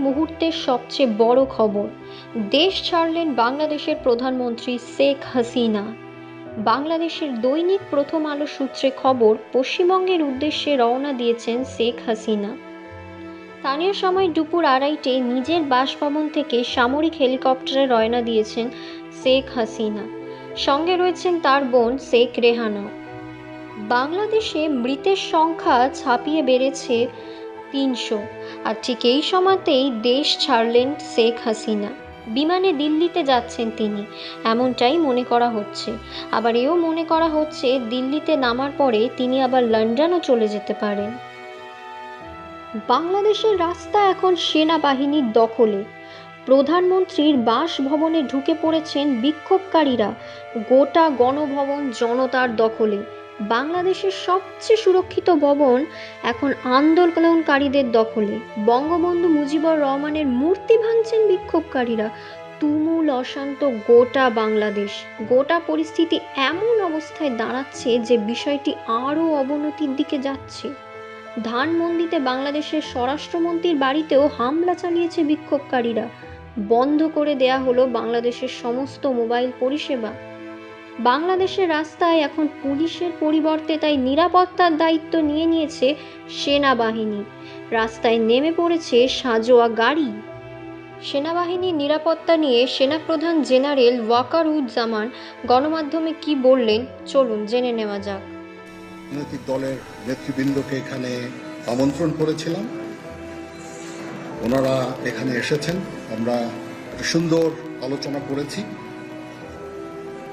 মুহূর্তের সবচেয়ে বড় খবর, দেশ ছাড়লেন বাংলাদেশের প্রধানমন্ত্রী শেখ হাসিনা। বাংলাদেশের দৈনিক প্রথম আলো সূত্রে খবর, পশ্চিমবঙ্গের উদ্দেশ্যে রওনা দিয়েছেন শেখ হাসিনা। স্থানীয় সময় দুপুর আড়াইটে নিজের বাসভবন থেকে সামরিক হেলিকপ্টারে রওনা দিয়েছেন শেখ হাসিনা। সঙ্গে রয়েছেন তার বোন শেখ রেহানা বাংলাদেশে মৃতের সংখ্যা ছাপিয়ে বেড়েছে তিনশো। আর ঠিক এই সময়তেই দেশ ছাড়লেন শেখ হাসিনা। বিমানে দিল্লিতে যাচ্ছেন তিনি, এমনটাই মনে করা হচ্ছে। আবার এও মনে করা হচ্ছে দিল্লিতে নামার পরে তিনি আবার লন্ডনও চলে যেতে পারেন। বাংলাদেশের রাস্তা এখন সেনাবাহিনীর দখলে। প্রধানমন্ত্রীর বাসভবনে ঢুকে পড়েছেন বিক্ষোভকারীরা। গোটা গণভবন জনতার দখলে। বাংলাদেশের সবচেয়ে সুরক্ষিত ভবন এখন আন্দোলনকারীদের দখলে। বঙ্গবন্ধু মুজিবুর রহমানের মূর্তি ভাঙছেন বিক্ষোভকারীরা। তুমুল অশান্ত গোটা বাংলাদেশ। গোটা পরিস্থিতি এমন অবস্থায় দাঁড়াচ্ছে যে বিষয়টি আরও অবনতির দিকে যাচ্ছে। ধানমন্ডিতে বাংলাদেশের স্বরাষ্ট্রমন্ত্রীর বাড়িতেও হামলা চালিয়েছে বিক্ষোভকারীরা। বন্ধ করে দেয়া হলো বাংলাদেশের সমস্ত মোবাইল পরিষেবা। বাংলাদেশের রাস্তায় এখন পুলিশের পরিবর্তে তাই নিরাপত্তার দায়িত্ব নিয়ে নিয়েছে সেনাবাহিনী। রাস্তায় নেমে পড়েছে সাজোয়া গাড়ি। সেনাবাহিনীর নিরাপত্তা নিয়ে সেনাপ্রধান জেনারেল ওয়াকারুজ্জামান গণমাধ্যমে কি বললেন, চলুন জেনে নেওয়া যাক। রাজনৈতিক দলের নেতৃবৃন্দকে এখানে আমন্ত্রণ করেছিলাম। ওনারা এখানে এসেছেন। আমরা সুন্দর আলোচনা করেছি।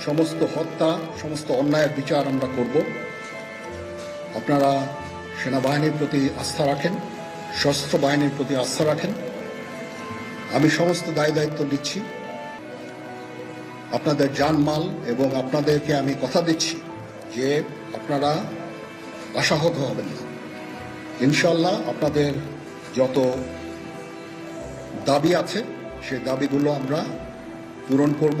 সমস্ত হত্যা, সমস্ত অন্যায়ের বিচার আমরা করব। আপনারা সেনাবাহিনীর প্রতি আস্থা রাখেন, সশস্ত্র বাহিনীর প্রতি আস্থা রাখেন। আমি সমস্ত দায় দায়িত্ব দিচ্ছি আপনাদের জানমাল এবং আপনাদেরকে আমি কথা দিচ্ছি যে আপনারা আশাহত হবেন না। ইনশাল্লাহ আপনাদের যত দাবি আছে সেই দাবিগুলো আমরা পূরণ করব।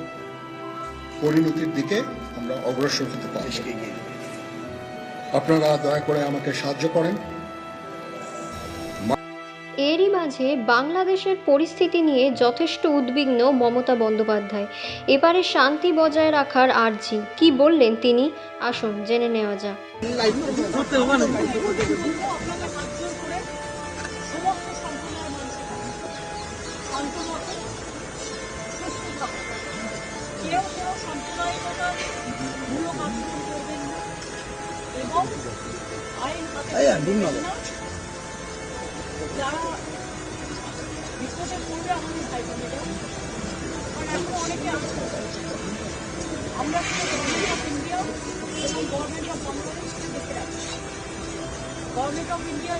পরিণতির দিকে আমরা অগ্রসর হতে পারি আপনারা দয়া করে আমাকে সাহায্য করেন। এরই মাঝে বাংলাদেশের পরিস্থিতি নিয়ে যথেষ্ট উদ্বিগ্ন মমতা বন্দ্যোপাধ্যায়। এবারে শান্তি বজায় রাখার আর্জি। কি বললেন তিনি? আসুন জেনে নেওয়া যাক। এবং আইন হাতে না এখন অনেকে আছে আমরা শুধু অফ ইন্ডিয়া এবং government of government of India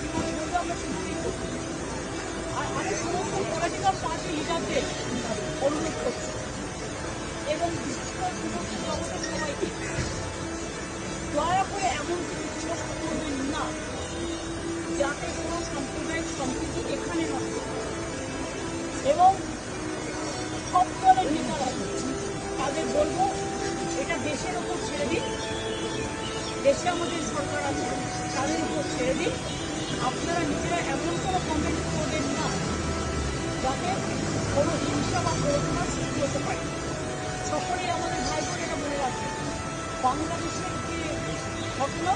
আর আমি সমস্ত পলিটিক্যাল পার্টি লিডারদের অনুরোধ করছি দয়া করে এমন কিছু করবেন না, যাতে কোনো সাম্প্রদায়িক সম্প্রীতি এখানে নষ্ট এবং সব দলের নেতারা তাদের বলব, এটা দেশের ওপর ছেড়ে দিন, দেশে আমাদের সরকার আছে, তাদের উপর ছেড়ে দিন। আপনারা নিজেরা এমন কোনো কমেন্ট করবেন না, যাতে কোনো হিংসা বা প্ররোচনার সৃষ্টি হতে পারে। সকলেই আমাদের ভাই বোনেরা মনে রাখে বাংলাদেশের যে ঘটনা,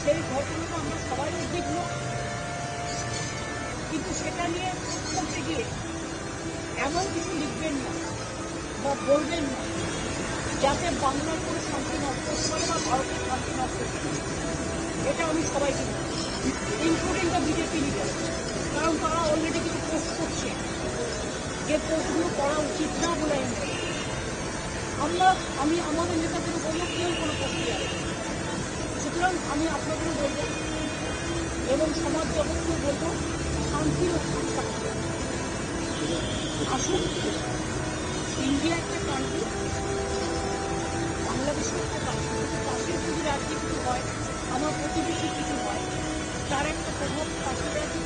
সেই ঘটনাটা আমরা সবাই উদ্বিগ্ন কিন্তু সেটা নিয়ে করতে গিয়ে এমন কিছু লিখবেন না বা বলবেন না, যাতে বাংলার কোনো শান্তি নষ্ট হতে পারে বা ভারতের শান্তি নষ্ট হতে এটা আমি সবাইকে ইনক্লুডিং দ্য বিজেপি লিডার কারণ তারা অলরেডি কিছু পোস্ট করছে। যে পোস্টগুলো করা উচিত না বলে আমি। আমরা, আমি আমাদের নেতাদের বলব, কেউ কোনো না। সুতরাং আমি আপনাদেরও বলব, এবং সমাজ জগৎকেও বলব শান্তির। আসুন, ইন্ডিয়া একটা কান্ট্রি বাংলাদেশের একটা কান্ট্রি পাশের যদি রাজ্যে কিছু হয়, আমার প্রতিবেশী কিছু হয়, তার একটা প্রভাব পাশের রাজ্যে